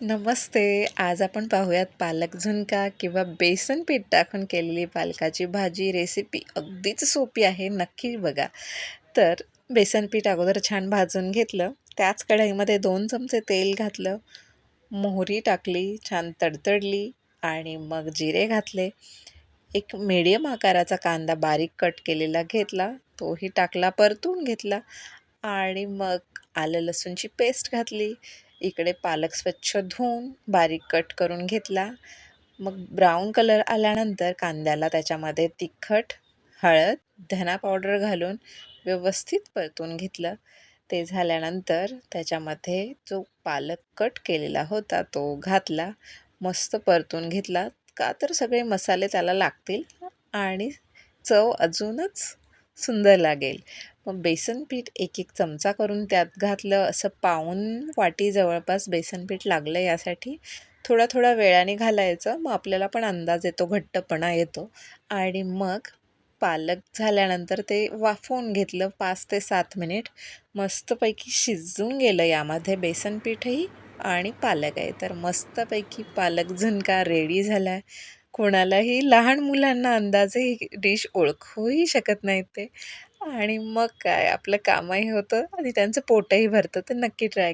नमस्ते. आज आपण पाहूयात पालक झुणका किंवा बेसन पीठ टाकून केलेली पालकाची भाजी. रेसिपी अगदीच सोपी आहे नक्की बघा. तर बेसन पीठ अगोदर छान भाजून घेतलं. त्याच कढईमध्ये दोन चमचे तेल घातलं. मोहरी टाकली छान तडतडली आणि मग जिरे घातले. एक मीडियम आकाराचा कांदा बारीक कट केलेला घेतला. तोही टाकला परतून घेतला. आणि मग आलं लसूणची पेस्ट घातली. इकडे पालक स्वच्छ धुवून बारीक कट करून घेतला. मग ब्राऊन कलर आल्यानंतर कांद्याला त्याच्यामध्ये तिखट हळद धना पावडर घालून व्यवस्थित परतून घेतलं. ते झाल्यानंतर त्याच्यामध्ये जो पालक कट केलेला होता तो घातला. मस्त परतून घेतला. का तर सगळे मसाले त्याला लागतील आणि चव अजूनच सुंदर लागेल. मग बेसन पीठ एक एक चमचा करून त्यात घातलं असं पाऊन वाटी जवळपास बेसन पीठ लागलं यासाठी. थोडा थोडा वेळाने घालायचं मग आपल्याला पण अंदाज येतो घट्टपणा येतो. आणि मग पालक झाल्यानंतर ते वाफवून घेतलं पाच ते सात मिनिट. मस्तपैकी शिजून गेलं यामध्ये बेसन पीठही आणि पालक आहे. तर मस्तपैकी पालक झुणका रेडी झाला आहे कोणालाही लहान मुलांना अंदाजे ही डिश ओळखूही शकत नाहीत ते. आणि मग काय आपलं कामही होतं आणि त्यांचं पोटही भरतं. तर नक्की ट्राय